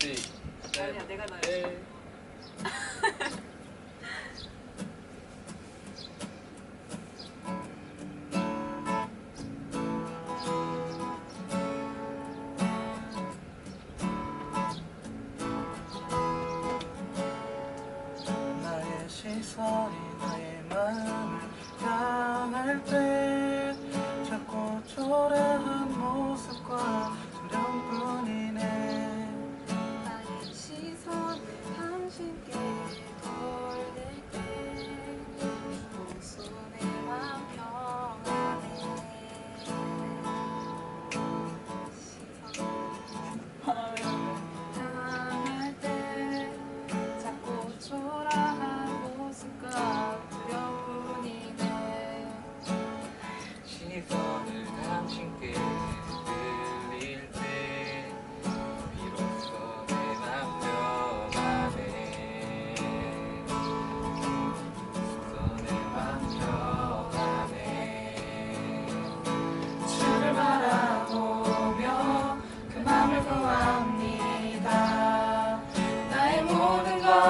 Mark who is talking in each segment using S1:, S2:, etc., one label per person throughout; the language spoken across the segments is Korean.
S1: 시,
S2: 아니야, 내가 넣어야
S1: 네.
S3: 나의 시선이 나의 마음을 향할 때 자꾸 초라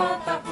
S3: 모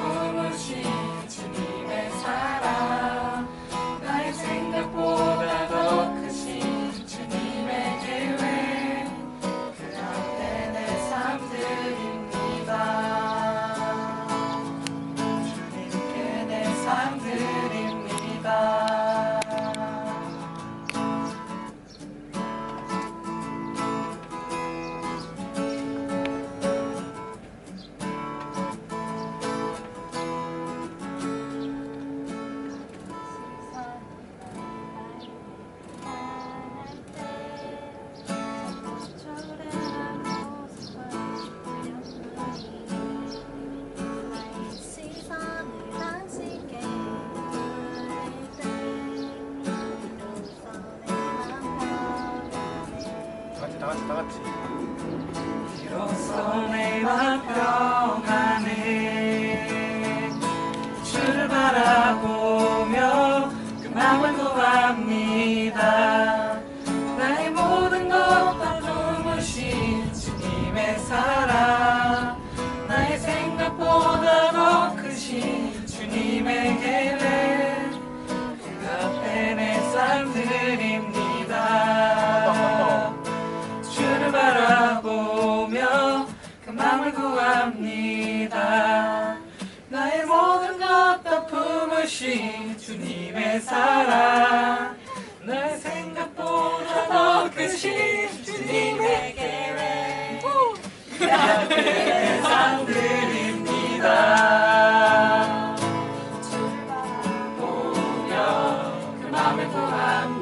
S3: 다
S4: 같이 다 같이
S3: 비로소 내맘 평안해 주를 바라보며 그 마음을 구합니다. 나의 모든 것다 품으신 주님의 사랑. 나의 생각보다 더 크신 주님의 계획 그 앞에 내삶 드립니다 구합니다. 나의 모든 것 다 품으신 주님의 사랑. 나의 생각보다 더 크신 주님의 계획 드립니다. 주를 바라보며 그 마음을 구합니다